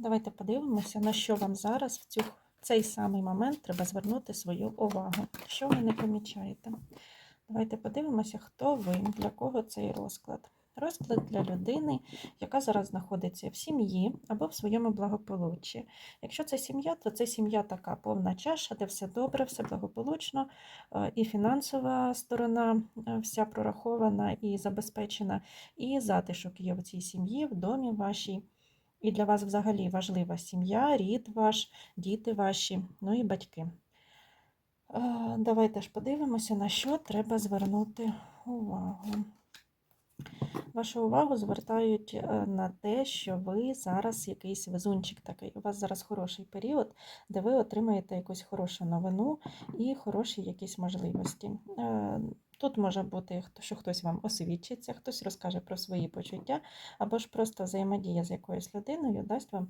Давайте подивимося, на що вам зараз в цю, в цей самий момент треба звернути свою увагу. Що ви не помічаєте? Давайте подивимося, хто ви, для кого цей розклад. Розклад для людини, яка зараз знаходиться в сім'ї або в своєму благополуччі. Якщо це сім'я, то це сім'я така повна чаша, де все добре, все благополучно, е, і фінансова сторона е, вся прорахована і забезпечена, і затишок є в цій сім'ї, в домі вашій. І для вас взагалі важлива сім'я, рід ваш, діти ваші, ну і батьки. Е, Давайте ж подивимося, на що треба звернути увагу. Вашу увагу звертають е, на те, що ви зараз якийсь везунчик такий. У вас зараз хороший період, де ви отримаєте якусь хорошу новину і хороші якісь можливості. Тут може бути, що хтось вам освідчиться, хтось розкаже про свої почуття, або ж просто взаємодія з якоюсь людиною дасть вам